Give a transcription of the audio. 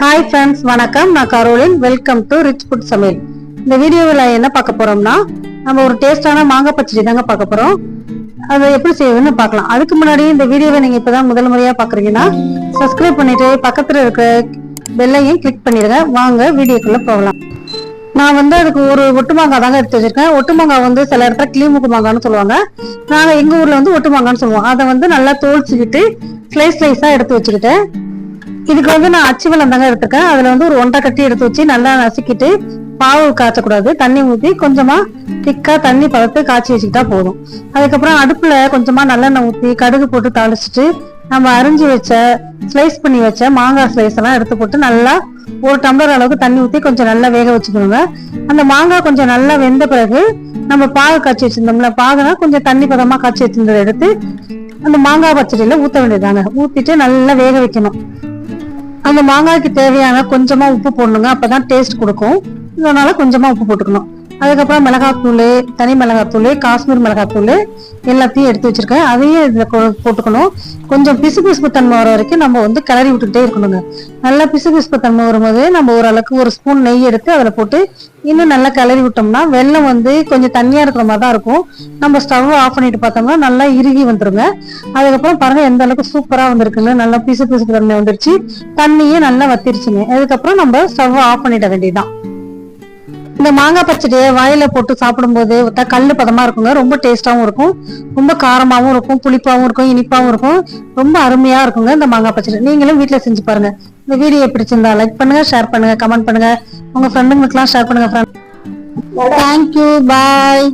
Hi friends வணக்கம். நான் Caroline. Welcome to rich food சமையல். இந்த வீடியோவில் என்ன பார்க்க போறோம்னா நம்ம ஒரு டேஸ்டான மாங்காய் பச்சடி தாங்க பார்க்க போறோம். அதை எப்படி செய்வதுன்னு பார்க்கலாம். அதுக்கு முன்னாடி இந்த வீடியோவை நீங்க இப்பதான் முதல் முறையா பாக்குறீங்கன்னா சப்ஸ்கிரைப் பண்ணிட்டு பக்கத்துல இருக்கிற பெல்லையும் கிளிக் பண்ணிடுங்க. வாங்க வீடியோக்குள்ள போகலாம். நான் வந்து அதுக்கு ஒரு ஒட்டு மாங்காய் தாங்க எடுத்து வச்சிருக்கேன். ஒட்டு மாங்காய் வந்து சில இடத்துல கிளிமுக்கு மாங்கான்னு சொல்லுவாங்க. நாங்க எங்க ஊர்ல வந்து ஒட்டு மாங்கான்னு சொல்லுவோம். அதை வந்து நல்லா தோல்ச்சிக்கிட்டு ஸ்லைஸ் ஸ்லைஸாக எடுத்து வச்சுக்கிட்டேன். இதுக்கு வந்து நான் அச்சு வெள்ளம் தாங்க எடுத்திருக்கேன். அதுல வந்து ஒரு ஒன்றரை கட்டி எடுத்து வச்சு நல்லா நசுக்கிட்டு பாவு காய்ச்சக்கூடாது. தண்ணி ஊற்றி கொஞ்சமா திக்கா தண்ணி பதத்து காய்ச்சி வச்சுக்கிட்டா போதும். அதுக்கப்புறம் அடுப்புல கொஞ்சமா நல்லெண்ணெய் ஊற்றி கடுகு போட்டு தாளிச்சிட்டு நம்ம அரிஞ்சு வச்ச ஸ்லைஸ் பண்ணி வச்ச மாங்காய் ஸ்லைஸ் எல்லாம் எடுத்து போட்டு நல்லா ஒரு டம்ளர் அளவுக்கு தண்ணி ஊற்றி கொஞ்சம் நல்லா வேக வச்சுக்கணுங்க. அந்த மாங்காய் கொஞ்சம் நல்லா வெந்த பிறகு நம்ம பாகு காய்ச்சி வச்சிருந்தோம்ல பாகுனா கொஞ்சம் தண்ணி பதமா காய்ச்சி வச்சிருந்ததை எடுத்து அந்த மாங்காய் பச்சடியில ஊத்த வேண்டியதாங்க ஊத்திட்டு நல்லா வேக வைக்கணும். அந்த மாங்காய்க்கு தேவையான கொஞ்சமா உப்பு போடணுங்க. அப்பதான் டேஸ்ட் கொடுக்கும். அதனால கொஞ்சமா உப்பு போட்டுக்கணும். அதுக்கப்புறம் மிளகாத்தூள் தனி மிளகாத்தூள் காஷ்மீர் மிளகாத்தூள் எல்லாத்தையும் எடுத்து வச்சிருக்கேன். அதையும் இதில் போட்டுக்கணும். கொஞ்சம் பிசு பிசுப்பு தன்மை வர வரைக்கும் நம்ம வந்து கிளறி விட்டுக்கிட்டே இருக்கணுங்க. நல்லா பிசு பிசுப்பு தன்மை வரும்போது நம்ம ஓரளவுக்கு ஒரு ஸ்பூன் நெய் எடுத்து அதில் போட்டு இன்னும் நல்லா கிளறி விட்டோம்னா வெள்ளம் வந்து கொஞ்சம் தண்ணியாக இருக்கிற மாதிரி தான் இருக்கும். நம்ம ஸ்டவ் ஆஃப் பண்ணிட்டு பார்த்தோம்னா நல்லா இறுகி வந்துருங்க. அதுக்கப்புறம் பாருங்க எந்த அளவுக்கு சூப்பராக வந்திருக்குங்க நல்லா பிசு தன்மை வந்துருச்சு. தண்ணியே நல்லா வத்திருச்சுங்க. அதுக்கப்புறம் நம்ம ஸ்டவ் ஆஃப் பண்ணிட வேண்டியதுதான். இந்த மாங்காய் பச்சடியை வாயில போட்டு சாப்பிடும்போது த- கல்லு பதமா இருக்குங்க. ரொம்ப டேஸ்டாகவும் இருக்கும். ரொம்ப காரமாகவும் இருக்கும். புளிப்பாகவும் இருக்கும். இனிப்பாகவும் இருக்கும். ரொம்ப அருமையா இருக்குங்க இந்த மாங்காய் பச்சடி. நீங்களும் வீட்டில் செஞ்சு பாருங்க. இந்த வீடியோ பிடிச்சிருந்தா லைக் பண்ணுங்க ஷேர் பண்ணுங்க கமெண்ட் பண்ணுங்க. உங்க ஃப்ரெண்டுங்களுக்குலாம் ஷேர் பண்ணுங்க ஃப்ரெண்ட் தேங்க்யூ பாய்